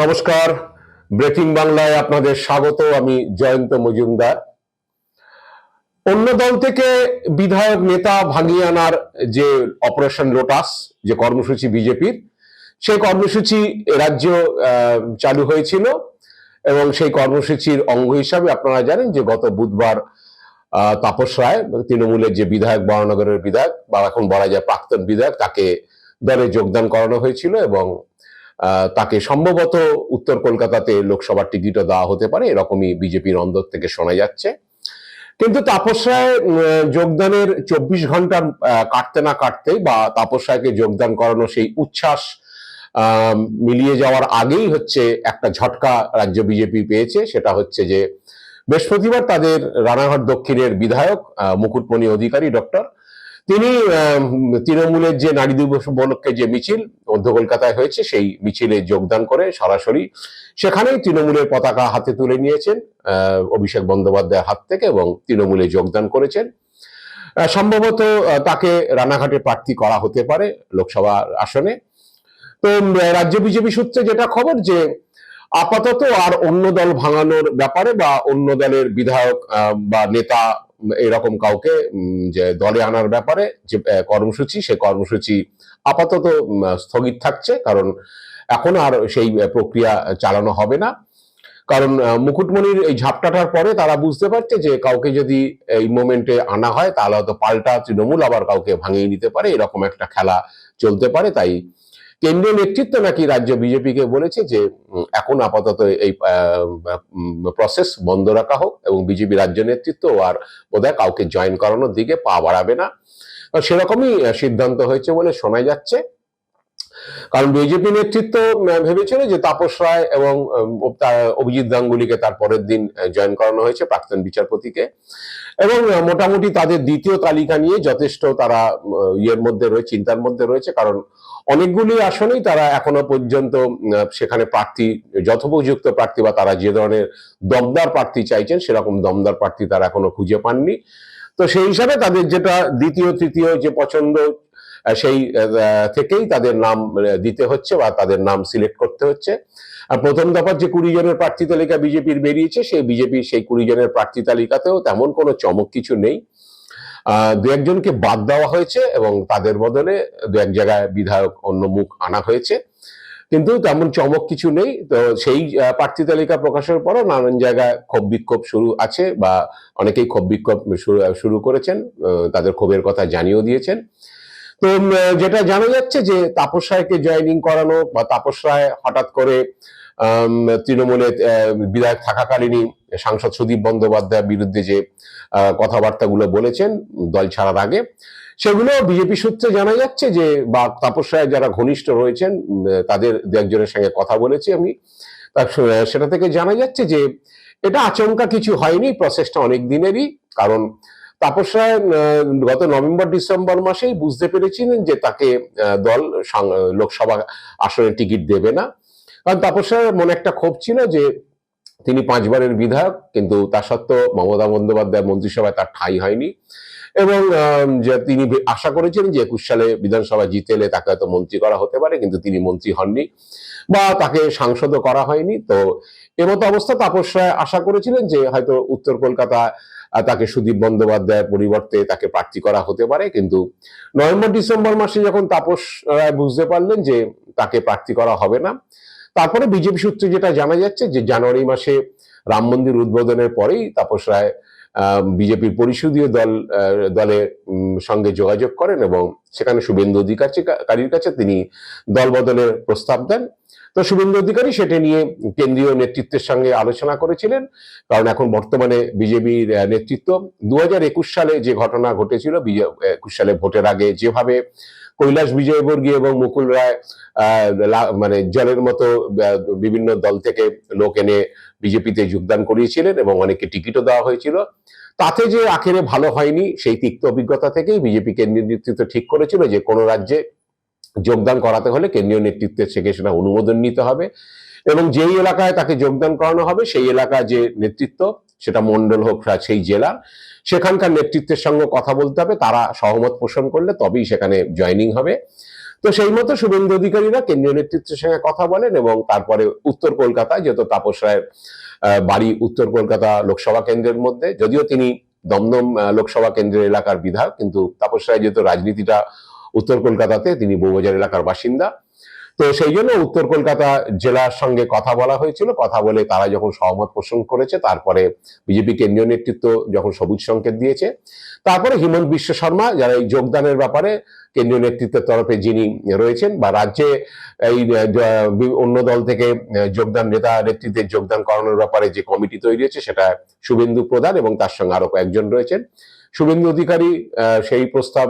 নমস্কার। ব্রেকিং বাংলায় আপনাদের স্বাগত, আমি জয়ন্ত মজুমদার। অন্য দল থেকে বিধায়ক নেতা ভাঙিয়ে আনার যে অপারেশন লোটাস, যে কর্মসূচি বিজেপির, সেই কর্মসূচি রাজ্য চালু হয়েছিল এবং সেই কর্মসূচির অঙ্গ হিসাবে আপনারা জানেন যে গত বুধবার তাপস রায়, তৃণমূলের যে বিধায়ক, বরানগরের বিধায়ক, বা এখন বলা যায় প্রাক্তন বিধায়ক, তাকে দলে যোগদান করানো হয়েছিল এবং তাকে সম্ভবত উত্তর কলকাতাতে লোকসভার টিকিটও দেওয়া হতে পারে, এরকমই বিজেপির অন্দর থেকে শোনা যাচ্ছে। কিন্তু তাপস রায় যোগদানের চব্বিশ ঘণ্টার কাটতে না কাটতেই বা তাপস রায়কে যোগদান করানো সেই উচ্ছ্বাস মিলিয়ে যাওয়ার আগেই হচ্ছে একটা ঝটকা রাজ্য বিজেপি পেয়েছে, সেটা হচ্ছে যে বৃহস্পতিবার তাদের রানাঘাট দক্ষিণের বিধায়ক মুকুটমণি অধিকারী ডক্টর তিনি তৃণমূলের যে নারী দিবস উপলক্ষে যে মিছিল মধ্য কলকাতায় হয়েছে, সেই মিছিলে যোগদান করে সরাসরি সেখানেই তৃণমূলের পতাকা হাতে তুলে নিয়েছেন অভিষেক বন্দ্যোপাধ্যায়ের হাত থেকে এবং তৃণমূলে যোগদান করেছেন। সম্ভবত তাকে রানাঘাটে প্রার্থী করা হতে পারে লোকসভা আসনে। তো রাজ্য বিজেপি সূত্রে যেটা খবর যে, আপাতত আর অন্য দল ভাঙানোর ব্যাপারে বা অন্য দলের বিধায়ক বা নেতা এরকম কাউকে যে দলে আনার ব্যাপারে যে কর্মসূচি, সে কর্মসূচি আপাতত স্থগিত থাকছে। কারণ এখন আর সেই প্রক্রিয়া চালানো হবে না। কারণ মুকুটমণির এই ঝাপটাটার পরে তারা বুঝতে পারছে যে কাউকে যদি এই মোমেন্টে আনা হয়, তাহলে হয়তো পাল্টা তৃণমূল আবার কাউকে ভাঙিয়ে নিতে পারে। এরকম একটা খেলা চলতে পারে। তাই কেন্দ্রীয় নেতৃত্ব নাকি রাজ্য বিজেপিকে বলেছে যে এখন আপাতত এই প্রসেস বন্ধ রাখা হোক এবং বিজেপি রাজ্য নেতৃত্ব আর বোধহয় কাউকে জয়েন করানোর দিকে পা বাড়াবে না। সেরকমই সিদ্ধান্ত হয়েছে বলে শোনা যাচ্ছে। কারণ বিজেপি নেতৃত্ব ভেবেছিল যে তাপস রায় এবং অভিজিৎ গাঙ্গুলিকে তার পরের দিন জয়েন করানো হয়েছে প্রাক্তন বিচারপতিকে। এবং মোটামুটি তাদের দ্বিতীয় তালিকা নিয়ে যথেষ্ট তারা ইয়ের মধ্যে রয়েছে চিন্তার মধ্যে রয়েছে। কারণ অনেকগুলি আসনেই তারা এখনও পর্যন্ত সেখানে প্রার্থী, যথোপযুক্ত প্রার্থী বা তারা যে ধরনের দমদার প্রার্থী চাইছেন, সেরকম দমদার প্রার্থী তারা এখনও খুঁজে পাননি। তো সেই হিসাবে তাদের যেটা দ্বিতীয়, তৃতীয় যে পছন্দ সেই থেকেই তাদের নাম দিতে হচ্ছে বা তাদের নাম সিলেক্ট করতে হচ্ছে। আর প্রথম দফার যে কুড়ি জনের প্রার্থী তালিকা বিজেপির বেরিয়েছে, সেই বিজেপি সেই কুড়ি জনের প্রার্থী তালিকাতেও তেমন কোনো চমক কিছু নেই। দু একজনকে বাদ দেওয়া হয়েছে এবং তাদের বদলে দু এক জায়গায় বিধায়ক অন্য মুখ আনা হয়েছে। কিন্তু তেমন চমক কিছু নেই। তো সেই প্রার্থী তালিকা প্রকাশের পরও নানান জায়গায় ক্ষোভ বিক্ষোভ শুরু আছে বা অনেকেই ক্ষোভ বিক্ষোভ শুরু করেছেন তাদের ক্ষোভের কথা জানিয়েও দিয়েছেন। তো যেটা জানা যাচ্ছে যে তাপস রায়কে জয়েনিং করানো বা তাপস রায় হঠাৎ করে তৃণমূলে বিধায়ক থাকাকালীনই সাংসদ সুদীপ বন্দ্যোপাধ্যায়ের বিরুদ্ধে যে কথাবার্তাগুলো বলেছেন দল ছাড়ার আগে, সেগুলো বিজেপি সূত্রে জানা যাচ্ছে যে, বা তাপস রায় যারা ঘনিষ্ঠ রয়েছেন তাদের দু একজনের সঙ্গে কথা বলেছি আমি সেটা থেকে জানা যাচ্ছে যে, এটা আচমকা কিছু হয়নি, প্রসেসটা অনেক দিনেরই, কারণ তাপস রায় গত নভেম্বর, ডিসেম্বর মাসেই বুঝতে পেরেছিলেন যে তাকে দল লোকসভা আসনে টিকিট দেবে না কারণ তাপস মনে একটা ক্ষোভ ছিল যে তিনি পাঁচবারের বিধায়ক, কিন্তু তা সত্ত্বেও মমতা বন্দ্যোপাধ্যায় মন্ত্রিসভায় তার ঠাঁই হয়নি। এবং যে তিনি আশা করেছিলেন যে একুশ সালে বিধানসভা জিতে এলে তাকে হয়তো মন্ত্রী করা হতে পারে, কিন্তু তিনি মন্ত্রী হননি বা তাকে সাংসদও করা হয়নি। তো এমতো অবস্থা তাপস রায় আশা করেছিলেন যে হয়তো উত্তর কলকাতা তাকে সুদীপ বন্দ্যোপাধ্যায়ের পরিবর্তে তাকে প্রার্থী করা হতে পারে, কিন্তু নভেম্বর ডিসেম্বর মাসে যখন তাপস রায় বুঝতে পারলেন যে তাকে প্রার্থী করা হবে না তারপরে বিজেপি সূত্রে যেটা জানা যাচ্ছে যে জানুয়ারি মাসে রাম মন্দির উদ্বোধনের পরেই তাপস রায় বিজেপির পরিষদীয় দল দলের সঙ্গে যোগাযোগ করেন এবং সেখানে শুভেন্দু অধিকারীর কাছে তিনি দল বদলের প্রস্তাব দেন। তো শুভেন্দু অধিকারী সেটা নিয়ে কেন্দ্রীয় নেতৃত্বের সঙ্গে আলোচনা করেছিলেন, কারণ এখন বর্তমানে বিজেপির নেতৃত্ব। দু হাজার একুশ সালে যে ঘটনা ঘটেছিল একুশ সালে ভোটের আগে যেভাবে কৈলাস বিজয়বর্গী এবং মুকুল রায় মানে জলের মতো বিভিন্ন দল থেকে লোক এনে বিজেপিতে যোগদান করিয়েছিলেন এবং অনেকে টিকিটও দেওয়া হয়েছিল। তাতে যে আখেরে ভালো হয়নি, সেই তিক্ত অভিজ্ঞতা থেকেই বিজেপি কেন্দ্রীয় নেতৃত্ব ঠিক করেছিল যে কোনো রাজ্যে যোগদান করাতে হলে কেন্দ্রীয় নেতৃত্বের থেকে সেটা অনুমোদন নিতে হবে এবং যেই এলাকায় তাকে যোগদান করানো হবে, সেই এলাকা যে নেতৃত্ব সেটা মন্ডল হোক সেই জেলা, সেখানকার নেতৃত্বের সঙ্গে কথা বলতে হবে, তারা সহমত পোষণ করলে তবেই সেখানে জয়নিং হবে। তো সেই মতো শুভেন্দু অধিকারীরা কেন্দ্রীয় নেতৃত্বের সঙ্গে কথা বলেন এবং তারপরে উত্তর কলকাতায় যেহেতু তাপস রায়ের বাড়ি উত্তর কলকাতা লোকসভা কেন্দ্রের মধ্যে, যদিও তিনি দমদম লোকসভা কেন্দ্রের এলাকার বিধায়ক, কিন্তু তাপস রায় যেহেতু রাজনীতিটা উত্তর কলকাতাতে, তিনি বউবাজার এলাকার বাসিন্দা। তো সেই জন্য উত্তর কলকাতা জেলার সঙ্গে কথা বলা হয়েছিল। কথা বলে তারা যখন সহমত পোষণ করেছে, তারপরে বিজেপি কেন্দ্রীয় নেতৃত্ব যখন সবুজ সংকেত দিয়েছে। তারপরে হিমন্ত বিশ্ব শর্মা, যারা এই যোগদানের ব্যাপারে কেন্দ্রীয় নেতৃত্বের তরফে যিনি রয়েছেন বা রাজ্যে এই অন্য দল থেকে যোগদান, নেতা নেতৃত্বের যোগদান করানোর ব্যাপারে যে কমিটি তৈরি হয়েছে, সেটা শুভেন্দু প্রধান এবং তার সঙ্গে আরও কয়েকজন রয়েছেন। শুভেন্দু অধিকারী সেই প্রস্তাব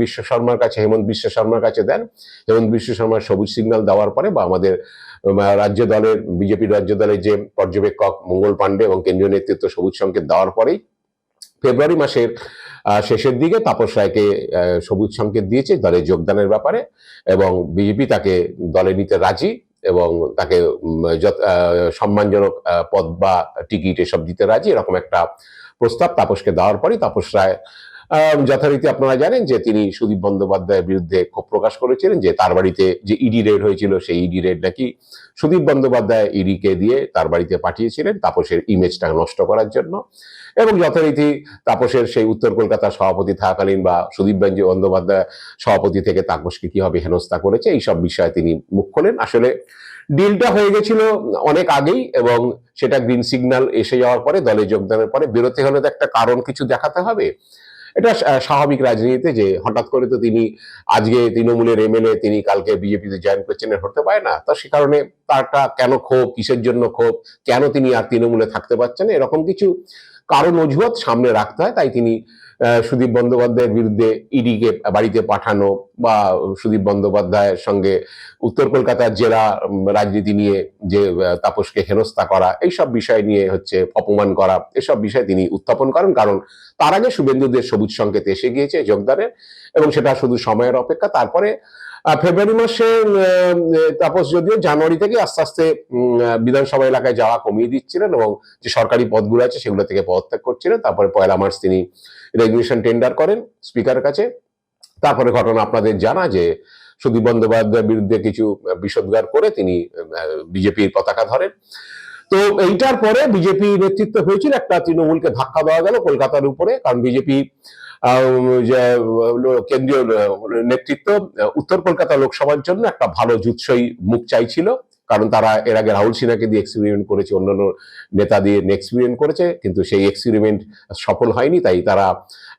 বিশ্ব শর্মার কাছে, হেমন্ত বিশ্ব শর্মার কাছে দেন। হেমন্ত বিশ্ব শর্মার সবুজ সিগন্যাল দেওয়ার পরে বা আমাদের রাজ্য দলের বিজেপির রাজ্য দলের যে পর্যবেক্ষক মঙ্গল পাণ্ডে এবং কেন্দ্রীয় নেতৃত্ব সবুজ সংকেত দেওয়ার পরেই ফেব্রুয়ারি মাসের শেষের দিকে তাপস রায়কে সবুজ সংকেত দিয়েছে দলে যোগদানের ব্যাপারে এবং বিজেপি তাকে দলে নিতে রাজি এবং তাকে সম্মানজনক পদ বা টিকিট এসব দিতে রাজি, এরকম একটা প্রস্তাব তাপসকে দেওয়ার পরই তাপস রায় যথারীতি আপনারা জানেন যে তিনি সুদীপ বন্দ্যোপাধ্যায়ের বিরুদ্ধে ক্ষোভ প্রকাশ করেছিলেন যে তার বাড়িতে যে ইডি রেড হয়েছিল সেই ইডি রেড নাকি সুদীপ বন্দ্যোপাধ্যায় ইডিকে দিয়ে তার বাড়িতে পাঠিয়েছিলেন তাপসের ইমেজটা নষ্ট করার জন্য। এবং যথারীতি তাপসের সেই উত্তর কলকাতার সভাপতি থাকাকালীন বা সুদীপ বেঞ্জি বন্দ্যোপাধ্যায় সভাপতি থেকে তাপসকে কীভাবে হেনস্থা করেছে, এইসব বিষয়ে তিনি মুখ খোলেন। আসলে ডিলটা হয়ে গেছিল অনেক আগেই এবং সেটা গ্রিন সিগন্যাল এসে যাওয়ার পরে, দলে যোগদানের পরে বেরোতে হলে তো একটা কারণ কিছু দেখাতে হবে। এটা স্বাভাবিক রাজনীতিতে যে হঠাৎ করে তো তিনি আজকে তৃণমূলের এমএলএ, তিনি কালকে বিজেপিতে জয়েন করছেন হতে পারে না। তো সে কারণে তারটা কেন ক্ষোভ, কিসের জন্য ক্ষোভ, কেন তিনি আর তৃণমূলে থাকতে পারছেন এরকম কিছু কারণ অজুহাত সামনে রাখতে হয়, তাই তিনি সুদীপ বন্দ্যোপাধ্যায়ের বিরুদ্ধে ইডিকে বাড়িতে পাঠানো বা সুদীপ বন্দ্যোপাধ্যায়ের সঙ্গে উত্তর কলকাতার জেলা রাজনীতি নিয়ে যে তাপসকে হেনস্থা করা, এইসব বিষয় নিয়ে হচ্ছে অপমান করা, এসব বিষয় তিনি উত্থাপন করেন। কারণ তার আগে শুভেন্দুদের সবুজ সংকেত এসে গিয়েছে যোগদানের এবং সেটা শুধু সময়ের অপেক্ষা। তারপরে ফেব্রুয়ারি মাসে তাপস যদিও জানুয়ারি থেকে আস্তে আস্তে বিধানসভা এলাকায় যাওয়া কমিয়ে দিচ্ছিলেন এবং যে সরকারি পদগুলো আছে সেগুলো থেকে পদত্যাগ করছিলেন। তারপরে পয়লা মার্চ তিনি রেগুলেশন টেন্ডার করেন স্পিকারের কাছে। তারপরে ঘটনা আপনাদের জানা যে সুদীপ বন্দ্যোপাধ্যায়ের বিরুদ্ধে কিছু বিষোদ্গার করে তিনি বিজেপির পতাকা ধরেন। তো এইটার পরে বিজেপি নেতৃত্ব হয়েছিল, একটা তৃণমূলকে ধাক্কা দেওয়া গেল কলকাতার উপরে, কারণ বিজেপি কেন্দ্রীয় নেতৃত্ব, উত্তর কলকাতা লোকসভার জন্য একটা ভালো জুৎসই মুখ চাইছিল। কারণ তারা এর আগে রাহুল সিনহাকে দিয়ে এক্সপেরিমেন্ট করেছে, অন্যান্য নেতা দিয়ে এক্সপেরিমেন্ট করেছে, কিন্তু সেই এক্সপেরিমেন্ট সফল হয়নি, তাই তারা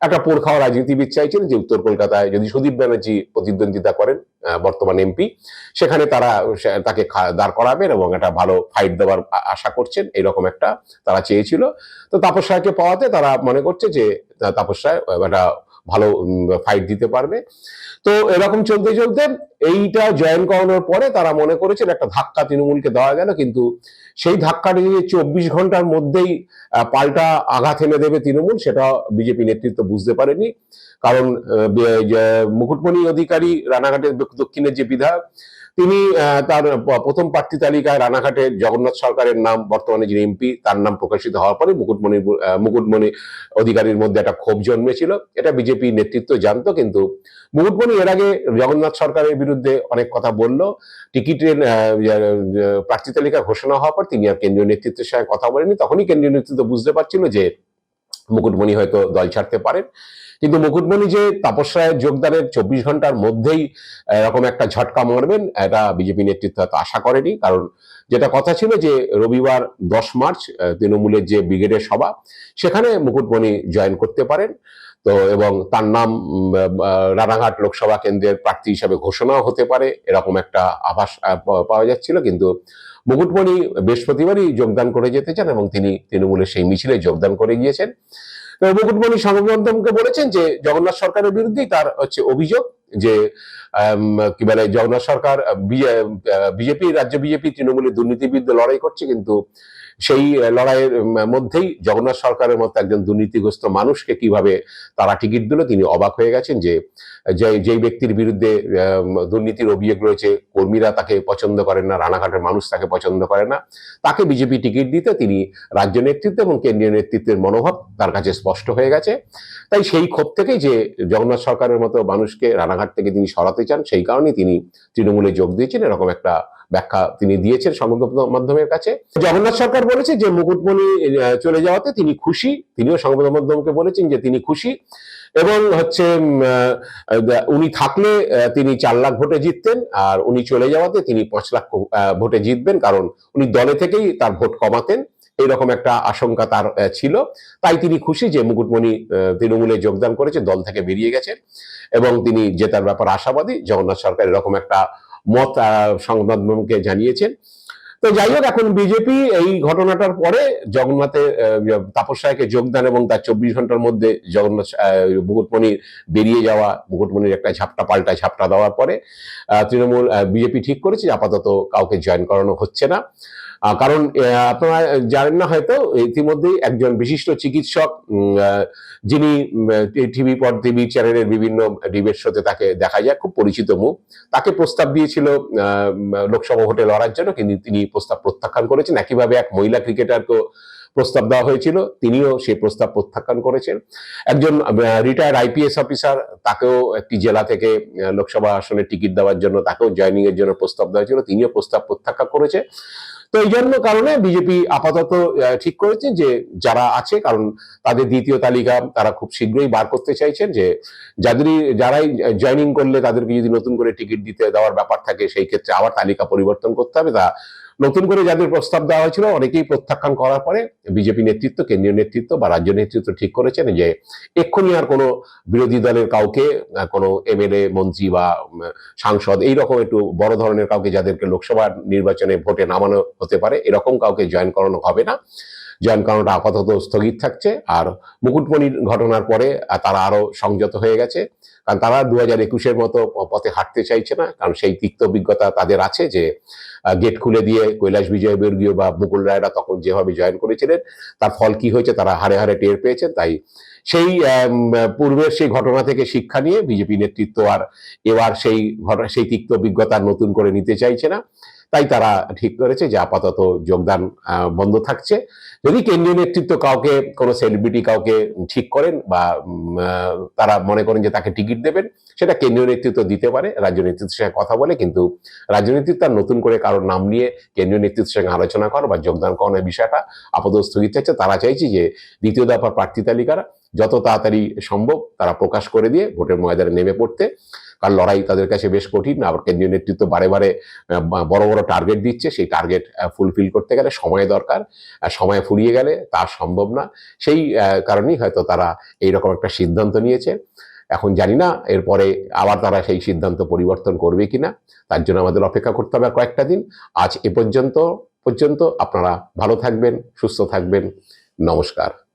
একটা পোর খাওয়া রাজনীতিবিদ চাইছেন যে উত্তর কলকাতায় যদি সুদীপ ব্যানার্জি প্রতিদ্বন্দ্বিতা করেন বর্তমান এমপি সেখানে তারা তাকে দাঁড় করাবেন এবং একটা ভালো ফাইট দেওয়ার আশা করছেন এরকম একটা তারা চেয়েছিল। তো তাপস রায়কে পাওয়াতে তারা মনে করছে যে তাপস রায় একটা ভালো ফাইট দিতে পারবে। তো এরকম চলতে চলতে এইটা জয়েন করানোর পরে তারা মনে করেছেন একটা ধাক্কা তৃণমূলকে দেওয়া গেল, কিন্তু সেই ধাক্কাটি যে চব্বিশ ঘণ্টার মধ্যেই পাল্টা আঘাত এনে দেবে তৃণমূল, সেটা বিজেপি নেতৃত্ব বুঝতে পারেনি। কারণ মুকুটমণি অধিকারী রানাঘাটের দক্ষিণের যে বিধায়ক তিনি তার প্রথম প্রার্থী তালিকায় রানাঘাটে জগন্নাথ সরকারের নাম, বর্তমানে যিনি এমপি, তার নাম প্রকাশিত হওয়ার পরে মুকুটমণি মুকুটমণি অধিকারীর মধ্যে একটা ক্ষোভ জন্মেছিল। এটা বিজেপি নেতৃত্ব জানতো, কিন্তু মুকুটমণি এর আগে জগন্নাথ সরকারের বিরুদ্ধে অনেক কথা বলল। টিকিটের প্রার্থী তালিকা ঘোষণা হওয়ার পর তিনি আর কেন্দ্রীয় নেতৃত্বের সঙ্গে কথা বলেনি তখনই কেন্দ্রীয় নেতৃত্ব বুঝতে পারছিল যে মুকুটমণি হয়তো দল ছাড়তে পারেন। কিন্তু মুকুটমণি যে তাপস রায়ের যোগদানের চব্বিশ ঘণ্টার মধ্যেই এরকম একটা ঝটকা মারবেন, এটা বিজেপি নেতৃত্ব হয়তো আশা করেনি। কারণ যেটা কথা ছিল যে রবিবার দশ মার্চ তৃণমূলের যে ব্রিগেডের সভা, সেখানে মুকুটমণি জয়েন করতে পারেন। তো এবং তার নাম রানাঘাট লোকসভা কেন্দ্রের প্রার্থী হিসাবে ঘোষণাও হতে পারে, এরকম একটা আভাস পাওয়া যাচ্ছিল। কিন্তু মুকুটমণি বৃহস্পতিবারই যোগদান করে যেতে চান এবং তিনি তৃণমূলের সেই মিছিলে যোগদান করে গিয়েছেন। মুকুটমণি সংবাদমাধ্যমকে বলেছেন যে জগন্নাথ সরকারের বিরুদ্ধেই তার হচ্ছে অভিযোগ যে কি বলে, জগন্নাথ সরকার বিজেপি, রাজ্য বিজেপি তৃণমূলের দুর্নীতির বিরুদ্ধে লড়াই করছে কিন্তু সেই লড়াইয়ের মধ্যেই জগন্নাথ সরকারের মতো একজন দুর্নীতিগ্রস্ত মানুষকে কীভাবে তারা টিকিট দিল, তিনি অবাক হয়ে গেছেন যে যেই ব্যক্তির বিরুদ্ধে দুর্নীতির অভিযোগ রয়েছে, কর্মীরা তাকে পছন্দ করেন না, রানাঘাটের মানুষ তাকে পছন্দ করে না, তাকে বিজেপি টিকিট দিতে তিনি রাজ্য নেতৃত্ব এবং কেন্দ্রীয় নেতৃত্বের মনোভাব তার কাছে স্পষ্ট হয়ে গেছে। তাই সেই ক্ষোভ থেকেই যে, জগন্নাথ সরকারের মতো মানুষকে রানাঘাট থেকে তিনি সরাতে চান, সেই কারণেই তিনি তৃণমূলে যোগ দিয়েছেন, এরকম একটা ব্যাখ্যা তিনি দিয়েছেন সংবাদ মাধ্যমের কাছে। জগন্নাথ সরকার বলেছে যে মুকুটমণি চলে যাওয়াতে তিনি খুশি। তিনিও সংবাদ মাধ্যমকে বলেছেন যে তিনি খুশি। এবং হচ্ছে উনি থাকলে তিনি চার লাখ ভোটে জিততেন। আর উনি চলে যাওয়াতে তিনি পাঁচ লাখ ভোটে জিতবেন। কারণ উনি দলে থেকেই তার ভোট কমাতেন। এইরকম একটা আশঙ্কা তার ছিল। তাই তিনি খুশি যে মুকুটমণি তৃণমূলে যোগদান করেছে, দল থেকে বেরিয়ে গেছে এবং তিনি জেতার ব্যাপার আশাবাদী। জগন্নাথ সরকার এরকম একটা মত সংবাদ মাধ্যমকে জানিয়েছেন। তো যাই হোক, এখন বিজেপি এই ঘটনাটার পরে জগন্নাথে তাপস রায়কে যোগদান এবং তার চব্বিশ ঘণ্টার মধ্যে জগন্নাথ মুকুটমণির বেরিয়ে যাওয়া মুকুটমণির একটা ঝাপটা পাল্টা ঝাপটা দেওয়ার পরে তৃণমূল বিজেপি ঠিক করেছে আপাতত কাউকে জয়েন করানো হচ্ছে না। কারণ আপনারা জানেন না হয়তো, ইতিমধ্যেই একজন বিশিষ্ট চিকিৎসক যিনি টিভি পর টিভি চ্যানেলের বিভিন্ন ডিবেট শোতে তাকে দেখা যায়, খুব পরিচিত মুখ। তাকে প্রস্তাব দিয়েছিল লোকসভা ভোটে লড়ার জন্য, কিন্তু তিনি প্রস্তাব প্রত্যাখ্যান করেছেন। একইভাবে এক মহিলা ক্রিকেটারকেও প্রস্তাব দেওয়া হয়েছিল। তিনিও সেই প্রস্তাব প্রত্যাখ্যান করেছেন। একজন রিটায়ার্ড আইপিএস অফিসার তাকেও একটি জেলা থেকে লোকসভা আসনে টিকিট দেওয়ার জন্য তাকেও জয়নিং এর জন্য প্রস্তাব দেওয়া হয়েছিল। তিনিও প্রস্তাব প্রত্যাখ্যান করেছে। তো এই জন্য কারণে বিজেপি আপাতত ঠিক করেছে যে যারা আছে, কারণ তাদের দ্বিতীয় তালিকা তারা খুব শীঘ্রই বার করতে চাইছেন যে যাদেরই, যারাই জয়নিং করলে তাদেরকে যদি নতুন করে টিকিট দিতে দেওয়ার ব্যাপার থাকে, সেই ক্ষেত্রে আবার তালিকা পরিবর্তন করতে হবে। তা নতুন করে যাদের প্রস্তাব দেওয়া হয়েছিল, অনেকেই প্রত্যাখ্যান করার পরে বিজেপি নেতৃত্ব, কেন্দ্রীয় নেতৃত্ব বা রাজ্য নেতৃত্ব ঠিক করেছেন যে এক্ষুনি আর কোনো বিরোধী দলের কাউকে কোনো এমএলএ মন্ত্রী বা সাংসদ এইরকম একটু বড় ধরনের কাউকে যাদেরকে লোকসভা নির্বাচনে ভোটে নামানো হতে পারে, এরকম কাউকে জয়েন করানো হবে না। জয়েন করানোটা আপাতত স্থগিত থাকছে। আর মুকুটমণির ঘটনার পরে তারা আরও সংযত হয়ে গেছে। কারণ তারা দু হাজার একুশের মতো পথে হাঁটতে চাইছে না। কারণ সেই তিক্ত অভিজ্ঞতা তাদের আছে যে গেট খুলে দিয়ে কৈলাস বিজয়বর্গীয় বা মুকুল রায়রা তখন যেভাবে জয়েন করেছিলেন, তার ফল কি হয়েছে তারা হারে হারে টের পেয়েছেন। তাই সেই পূর্বের সেই ঘটনা থেকে শিক্ষা নিয়ে বিজেপি নেতৃত্ব আর এবার সেই ঘটনা, সেই তিক্ত অভিজ্ঞতা নতুন করে নিতে চাইছে না। তাই তারা ঠিক করেছে যে আপাতত যোগদান বন্ধ থাকছে। যদি কেন্দ্রীয় নেতৃত্ব কাউকে, কোনো সেলিব্রিটি কাউকে ঠিক করেন বা তারা মনে করেন যে তাকে টিকিট দেবেন, সেটা কেন্দ্রীয় নেতৃত্ব দিতে পারে, রাজ্য নেতৃত্বের সঙ্গে কথা বলে, কিন্তু রাজ্য নেতৃত্ব আর নতুন করে কারোর নাম নিয়ে কেন্দ্রীয় নেতৃত্বের সঙ্গে আলোচনা করা বা যোগদান করানোর বিষয়টা আপাতত স্থগিত চাইছে তারা চাইছে যে দ্বিতীয় দফার প্রার্থী তালিকারা যত তাড়াতাড়ি সম্ভব তারা প্রকাশ করে দিয়ে ভোটের ময়দানে নেমে পড়তে। কারণ লড়াই তাদের কাছে বেশ কঠিন, আবার কেন্দ্রীয় নেতৃত্ব বারে বারে বড় বড় টার্গেট দিচ্ছে, সেই টার্গেট ফুলফিল করতে গেলে সময় দরকার সময় ফুরিয়ে গেলে তা সম্ভব না। সেই কারণেই হয়তো তারা এইরকম একটা সিদ্ধান্ত নিয়েছে। এখন জানি না এরপরে আবার তারা সেই সিদ্ধান্ত পরিবর্তন করবে কিনা, তার জন্য আমাদের অপেক্ষা করতে হবে কয়েকটা দিন। আজ এ পর্যন্ত পর্যন্ত আপনারা ভালো থাকবেন, সুস্থ থাকবেন। নমস্কার।